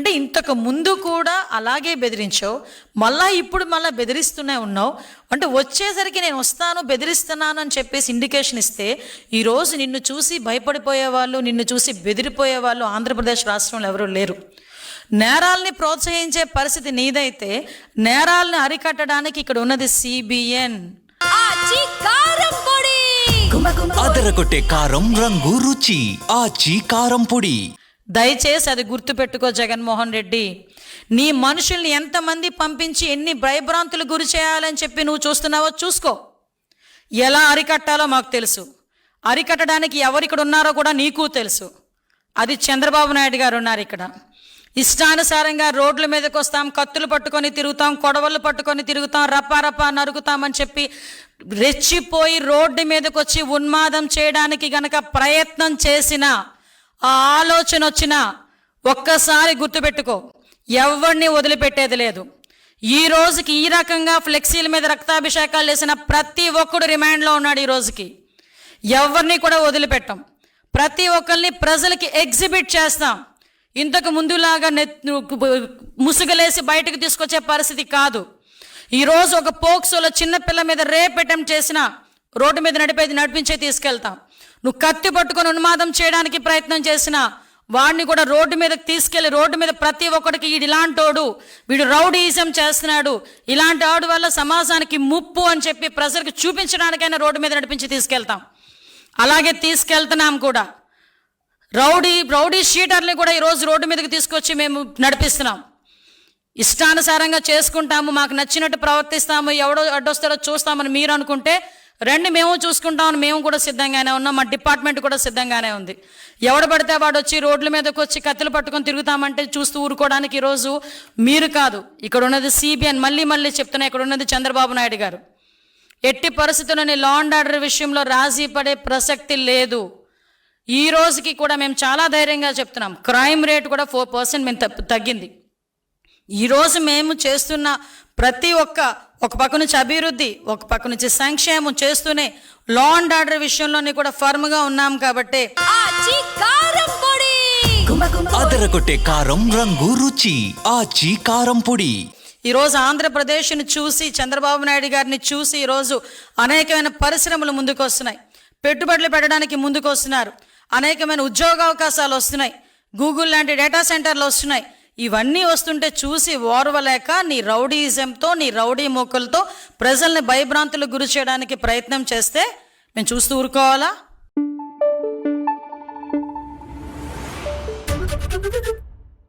అంటే ఇంతకు ముందు కూడా అలాగే బెదిరించావు మళ్ళా ఇప్పుడు మళ్ళీ బెదిరిస్తూనే ఉన్నావు. అంటే వచ్చేసరికి నేను వస్తాను బెదిరిస్తున్నాను అని చెప్పేసి ఇండికేషన్ ఇస్తే ఈరోజు నిన్ను చూసి భయపడిపోయే వాళ్ళు నిన్ను చూసి బెదిరిపోయే వాళ్ళు ఆంధ్రప్రదేశ్ రాష్ట్రంలో ఎవరూ లేరు. నేరాల్ని ప్రోత్సహించే పరిస్థితి నీదైతే నేరాల్ని అరికట్టడానికి ఇక్కడ ఉన్నది సిబిఎన్ అదరగొట్టే కారం రంగు రుచి. ఆచి కారం పొడి. దయచేసి అది గుర్తుపెట్టుకో జగన్మోహన్ రెడ్డి. నీ మనుషుల్ని ఎంతమంది పంపించి ఎన్ని భయభ్రాంతులు గురి చేయాలని చెప్పి నువ్వు చూస్తున్నావో చూసుకో. ఎలా అరికట్టాలో మాకు తెలుసు. అరికట్టడానికి ఎవరిక్కడ ఉన్నారో కూడా నీకు తెలుసు. అది చంద్రబాబు నాయుడు గారు ఉన్నారు ఇక్కడ. ఇష్టానుసారంగా రోడ్ల మీదకి వస్తాం కత్తులు పట్టుకొని తిరుగుతాం కొడవళ్ళు పట్టుకొని తిరుగుతాం రపారపా నరుకుతామని చెప్పి రెచ్చిపోయి రోడ్డు మీదకి వచ్చి ఉన్మాదం చేయడానికి గనక ప్రయత్నం చేసినా ఆ ఆలోచన వచ్చినా ఒక్కసారి గుర్తుపెట్టుకో ఎవరిని వదిలిపెట్టేది లేదు. ఈ రోజుకి ఈ రకంగా ఫ్లెక్సీల మీద రక్తాభిషేకాలు చేసిన ప్రతి ఒక్కడు రిమాండ్లో ఉన్నాడు ఈ రోజుకి. ఎవరిని కూడా వదిలిపెట్టం. ప్రతి ఒక్కరిని ప్రజలకి ఎగ్జిబిట్ చేస్తాం. ఇంతకు ముందులాగా నెత్ ముసుగలేసి బయటకు తీసుకొచ్చే పరిస్థితి కాదు. ఈరోజు ఒక పోక్సోలో చిన్న పిల్ల మీద రేప్ అటెంప్ట్ చేసిన రోడ్డు మీద నడిపేది నడిపించే తీసుకెళ్తాం. నువ్వు కత్తి పట్టుకొని ఉన్మాదం చేయడానికి ప్రయత్నం చేసినా వాడిని కూడా రోడ్డు మీదకి తీసుకెళ్ళి రోడ్డు మీద ప్రతి ఒక్కడికి వీడు ఇలాంటోడు వీడు రౌడీజం చేస్తున్నాడు ఇలాంటి ఆడు వల్ల సమాజానికి ముప్పు అని చెప్పి ప్రజలకు చూపించడానికైనా రోడ్డు మీద నడిపించి తీసుకెళ్తాం. అలాగే తీసుకెళ్తున్నాం కూడా. రౌడీ రౌడీ షీటర్ని కూడా ఈరోజు రోడ్డు మీదకి తీసుకొచ్చి మేము నడిపిస్తున్నాం. ఇష్టానుసారంగా చేసుకుంటాము మాకు నచ్చినట్టు ప్రవర్తిస్తాము ఎవడో అడ్డొస్తాడో చూస్తామని మీరు అనుకుంటే రండి మేము చూసుకుంటాం మేము కూడా సిద్ధంగానే ఉన్నాం. మా డిపార్ట్మెంట్ కూడా సిద్ధంగానే ఉంది. ఎవడు పడితే వాడు వచ్చి రోడ్ల మీదకి వచ్చి కత్తులు పట్టుకొని తిరుగుతామంటే చూస్తూ ఊరుకోవడానికి ఈరోజు మీరు కాదు. ఇక్కడ ఉన్నది సిబిఎన్ మళ్ళీ మళ్ళీ చెప్తున్నా ఇక్కడ ఉన్నది చంద్రబాబు నాయుడు గారు. ఎట్టి పరిస్థితుల్లోని లా అండ్ ఆర్డర్ విషయంలో రాజీ పడే ప్రసక్తి లేదు. ఈ రోజుకి కూడా మేము చాలా ధైర్యంగా చెప్తున్నాం. క్రైమ్ రేట్ కూడా ఫోర్ పర్సెంట్ మేము తగ్గింది. ఈరోజు మేము చేస్తున్న ప్రతి ఒక్క ఒక పక్క నుంచి అభివృద్ధి ఒక పక్క నుంచి సంక్షేమం చేస్తూనే లా అండ్ ఆర్డర్ విషయంలోని కూడా ఫర్మ్గా ఉన్నాం కాబట్టి అదరగొట్టే కారం రంగు రుచి. ఆచి కారం పొడి. ఈరోజు ఆంధ్రప్రదేశ్ని చూసి చంద్రబాబు నాయుడు గారిని చూసి ఈరోజు అనేకమైన పరిశ్రమలు ముందుకు వస్తున్నాయి పెట్టుబడులు పెట్టడానికి ముందుకు వస్తున్నారు అనేకమైన ఉద్యోగ అవకాశాలు వస్తున్నాయి. గూగుల్ లాంటి డేటా సెంటర్లు వస్తున్నాయి. ఇవన్నీ వస్తుంటే చూసి ఓర్వలేక నీ రౌడీజంతో నీ రౌడీ మొక్కలతో ప్రజల్ని భయభ్రాంతులకు గురి చేయడానికి ప్రయత్నం చేస్తే మేము చూస్తూ ఊరుకోవాలా?